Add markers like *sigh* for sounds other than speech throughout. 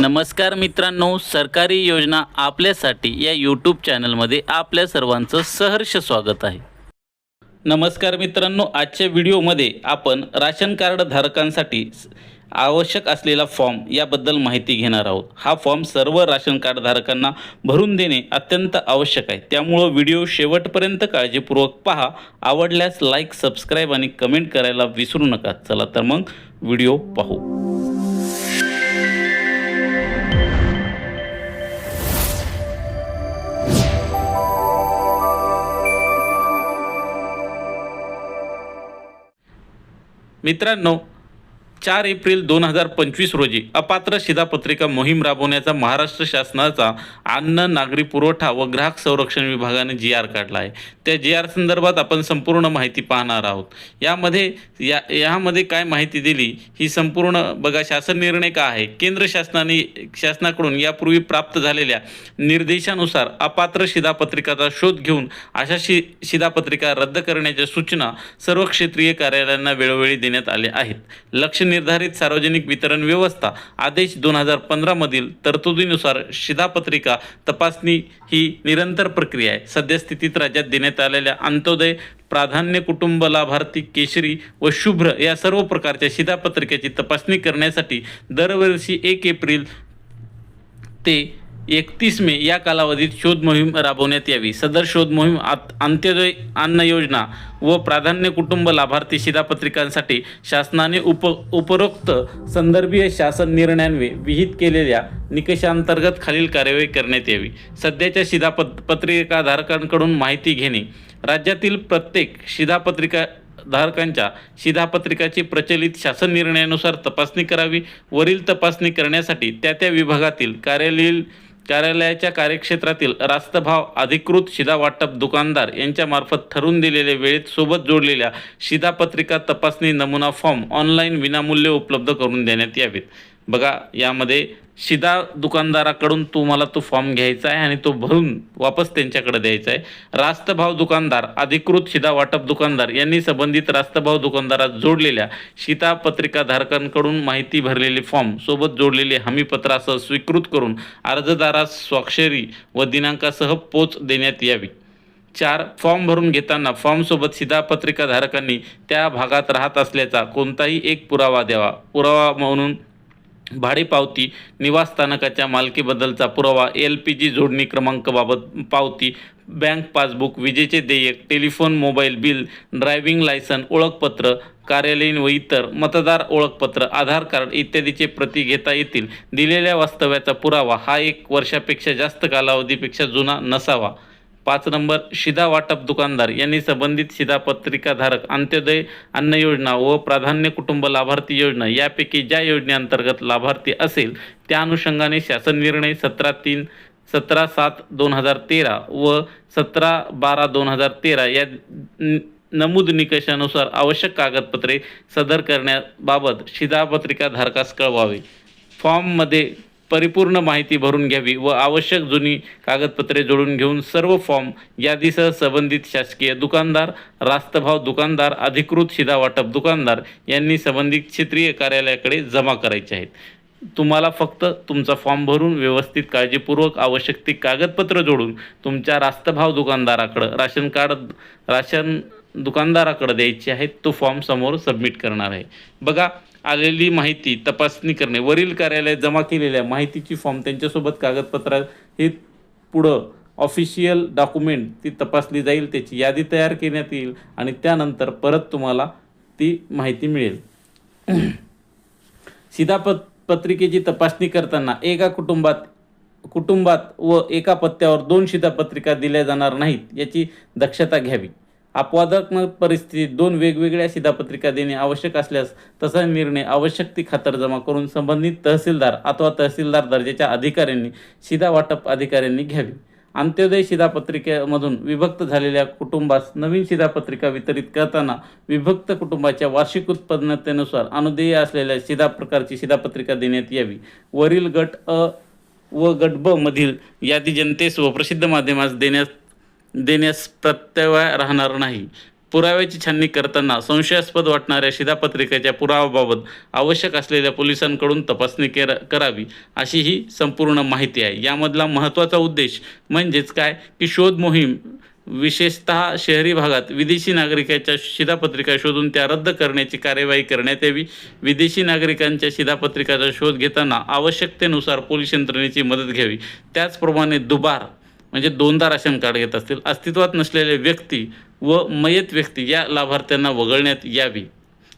नमस्कार मित्रांनो सरकारी योजना आपल्यासाठी या यूट्यूब चॅनलमध्ये आपल्या सर्वांचं सहर्ष स्वागत आहे. नमस्कार मित्रांनो आजच्या व्हिडिओमध्ये आपण राशन कार्ड धारकांसाठी आवश्यक असलेला फॉर्म याबद्दल माहिती घेणार आहोत. हा फॉर्म सर्व राशन कार्ड धारकांना भरून देणे अत्यंत आवश्यक आहे. त्यामुळं व्हिडिओ शेवटपर्यंत काळजीपूर्वक पहा. आवडल्यास लाईक सबस्क्राईब आणि कमेंट करायला विसरू नका. चला तर मग व्हिडिओ पाहू. मित्रांनो चार एप्रिल दोन हजार पंचवीस रोजी अपात्र शिधापत्रिका मोहीम राबवण्याचा महाराष्ट्र शासनाचा अन्न नागरी पुरवठा व ग्राहक संरक्षण विभागाने जी आर काढला आहे. त्या जी आर संदर्भात आपण संपूर्ण माहिती पाहणार आहोत. यामध्ये या यामध्ये काय माहिती दिली ही संपूर्ण बघा शासन निर्णय का आहे? केंद्र शासनाने शासनाकडून यापूर्वी प्राप्त झालेल्या निर्देशानुसार अपात्र शिधापत्रिकाचा शोध घेऊन अशा शि शिधापत्रिका रद्द करण्याच्या सूचना सर्व क्षेत्रीय कार्यालयांना वेळोवेळी देण्यात आल्या आहेत. लक्ष निर्धारित सार्वजनिक वितरण व्यवस्था आदेश दोन हजार पंधरामधील तरतुदीनुसार शिधापत्रिका तपासणी ही निरंतर प्रक्रिया आहे. सद्यस्थितीत राज्यात देण्यात आलेल्या अंत्योदय प्राधान्य कुटुंब लाभार्थी केशरी व शुभ्र या सर्व प्रकारच्या शिधापत्रिकेची तपासणी करण्यासाठी दरवर्षी एक एप्रिल ते एकतीस मे या कालावधीत शोध मोहीम राबवण्यात यावी. सदर शोध मोहीम आत अंत्योदय अन्न योजना व प्राधान्य कुटुंब लाभार्थी शिधापत्रिकांसाठी शासनाने उप उपरोक्त संदर्भीय शासन निर्णयांवे विहित केलेल्या निकषांतर्गत खालील कार्यवाही करण्यात यावी. सध्याच्या शिधापत पत्रिकाधारकांकडून माहिती घेणे. राज्यातील प्रत्येक शिधापत्रिका धारकांच्या शिधापत्रिकाची प्रचलित शासन निर्णयानुसार तपासणी करावी. वरील तपासणी करण्यासाठी त्या त्या विभागातील कार्यालयीन कार्यालयाच्या कार्यक्षेत्रातील रास्तभाव अधिकृत शिधा वाटप दुकानदार यांच्यामार्फत ठरवून दिलेल्या वेळेत सोबत जोडलेल्या शिधापत्रिका तपासणी नमुना फॉर्म ऑनलाईन विनामूल्य उपलब्ध करून देण्यात यावेत. बघा यामध्ये शिदा दुकानदाराकडून तुम्हाला तो फॉर्म घ्यायचा आहे आणि तो भरून वापस त्यांच्याकडे द्यायचा आहे. रास्तभाव दुकानदार अधिकृत शिधा वाटप दुकानदार यांनी संबंधित रास्तभाव दुकानदारात जोडलेल्या शिता पत्रिकाधारकांकडून माहिती भरलेले फॉर्म सोबत जोडलेले हमीपत्रासह स्वीकृत करून अर्जदारास स्वाक्षरी व दिनांकासह पोच देण्यात यावी. चार फॉर्म भरून घेताना फॉर्मसोबत शिधापत्रिकाधारकांनी त्या भागात राहत असल्याचा कोणताही एक पुरावा द्यावा. पुरावा म्हणून भाडे पावती. निवासस्थानकाच्या मालकीबद्दलचा पुरावा एल पी जी जोडणी क्रमांकाबाबत पावती बँक पासबुक विजेचे देयक telephone mobile bill driving licence ओळखपत्र कार्यालयीन व इतर मतदार ओळखपत्र आधार कार्ड इत्यादीचे प्रती घेता येतील. दिलेल्या वास्तव्याचा पुरावा हा एक वर्षापेक्षा जास्त कालावधीपेक्षा जुना नसावा. पाच नंबर शिधा वाटप दुकानदार यांनी संबंधित शिधापत्रिकाधारक अंत्योदय अन्न योजना व प्राधान्य कुटुंब लाभार्थी योजना यापैकी ज्या योजनेअंतर्गत लाभार्थी असेल त्या अनुषंगाने शासन निर्णय सतरा तीन सतरा सात दोन हजार तेरा व सतरा बारा दोन हजार तेरा या न- नमूद निकषानुसार आवश्यक कागदपत्रे सदर करण्याबाबत शिधापत्रिकाधारकास कळवावे. फॉर्ममध्ये परिपूर्ण माहिती भरून घ्यावी व आवश्यक जुनी कागदपत्रे जोडून घेऊन सर्व फॉर्म यादीसह संबंधित शासकीय दुकानदार रास्तभाव दुकानदार अधिकृत शिधा वाटप दुकानदार यांनी संबंधित क्षेत्रीय कार्यालयाकडे जमा करायचे आहेत. तुम्हाला फक्त तुमचा फॉर्म भरून व्यवस्थित काळजीपूर्वक आवश्यक ती कागदपत्र जोडून तुमच्या रास्तभाव दुकानदाराकडं राशन कार्ड राशन दुकानदाराकडं द्यायची आहेत तो फॉर्म समोर सबमिट करणार आहे. बघा आलेली माहिती तपासणी करणे वरील कार्यालयात जमा केलेल्या माहितीची फॉर्म त्यांच्यासोबत कागदपत्र हे पुढं ऑफिशियल डॉक्युमेंट ती तपासली जाईल त्याची यादी तयार करण्यात येईल आणि त्यानंतर परत तुम्हाला ती माहिती मिळेल. *clears throat* शिधापत पत्रिकेची तपासणी करताना एका कुटुंबात कुटुंबात व एका पत्त्यावर दोन शिधापत्रिका दिल्या जाणार नाहीत याची दक्षता घ्यावी. अपवादात्मक परिस्थितीत दोन वेगवेगळ्या शिधापत्रिका देणे आवश्यक असल्यास तसा निर्णय आवश्यक ती खातर जमा करून संबंधित तहसीलदार अथवा तहसीलदार दर्जाच्या अधिकाऱ्यांनी शिधा वाटप अधिकाऱ्यांनी घ्यावी. अंत्योदय शिधापत्रिकेमधून विभक्त झालेल्या कुटुंबास नवीन शिधापत्रिका वितरित करताना विभक्त कुटुंबाच्या वार्षिक उत्पन्नतेनुसार अनुदेय असलेल्या शिधा प्रकारची शिधापत्रिका देण्यात यावी. वरील गट अ व गट ब मधील यादी जनतेस व प्रसिद्ध माध्यमास देण्यास देण्यास प्रत्यय राहणार नाही. पुराव्याची छाननी करताना संशयास्पद वाटणाऱ्या शिधापत्रिकेच्या पुराव्याबाबत आवश्यक असलेल्या पोलिसांकडून तपासणी केर करावी अशी ही संपूर्ण माहिती आहे. यामधला महत्त्वाचा उद्देश म्हणजेच काय? की शोध मोहीम विशेषतः शहरी भागात विदेशी नागरिकाच्या शिधापत्रिका शोधून त्या रद्द करण्याची कार्यवाही करण्यात यावी. विदेशी नागरिकांच्या शिधापत्रिकाचा शोध घेताना आवश्यकतेनुसार पोलीस यंत्रणेची मदत घ्यावी. त्याचप्रमाणे दुबार म्हणजे दोनदा राशन कार्ड घेत असतील अस्तित्वात नसलेले व्यक्ती व मयत व्यक्ती या लाभार्थ्यांना वगळण्यात यावी.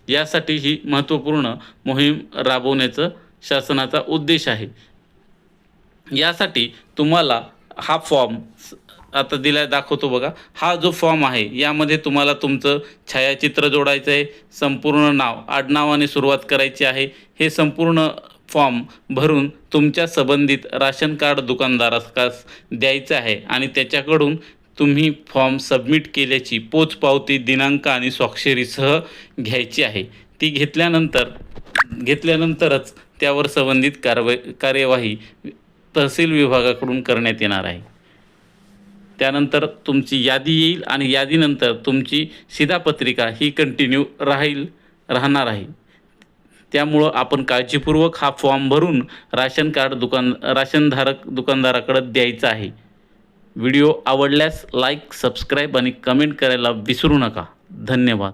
यासाठी ही महत्त्वपूर्ण मोहीम राबवण्याचं शासनाचा उद्देश आहे. यासाठी तुम्हाला हा फॉर्म आता दिला दाखवतो बघा. हा जो फॉर्म आहे यामध्ये तुम्हाला तुमचं छायाचित्र जोडायचं आहे संपूर्ण नाव आडनावाने सुरुवात करायची आहे. हे संपूर्ण फॉर्म भरून तुमच्या संबंधित राशन कार्ड दुकानदारास द्यायचं आहे आणि त्याच्याकडून तुम्ही फॉर्म सबमिट केल्याची पोचपावती दिनांक आणि स्वाक्षरीसह घ्यायची आहे. ती घेतल्यानंतर घेतल्यानंतरच त्यावर संबंधित कारवाई कार्यवाही तहसील विभागाकडून करण्यात येणार आहे. त्यानंतर तुमची यादी येईल आणि यादीनंतर तुमची शिधापत्रिका ही कंटिन्यू राहील राहणार आहे. त्यामुळं आपण काळजीपूर्वक हा फॉर्म भरून राशन कार्ड दुकान राशनधारक दुकानदाराकडे द्यायचा आहे. व्हिडिओ आवडल्यास लाईक सबस्क्राईब आणि कमेंट करायला विसरू नका. धन्यवाद.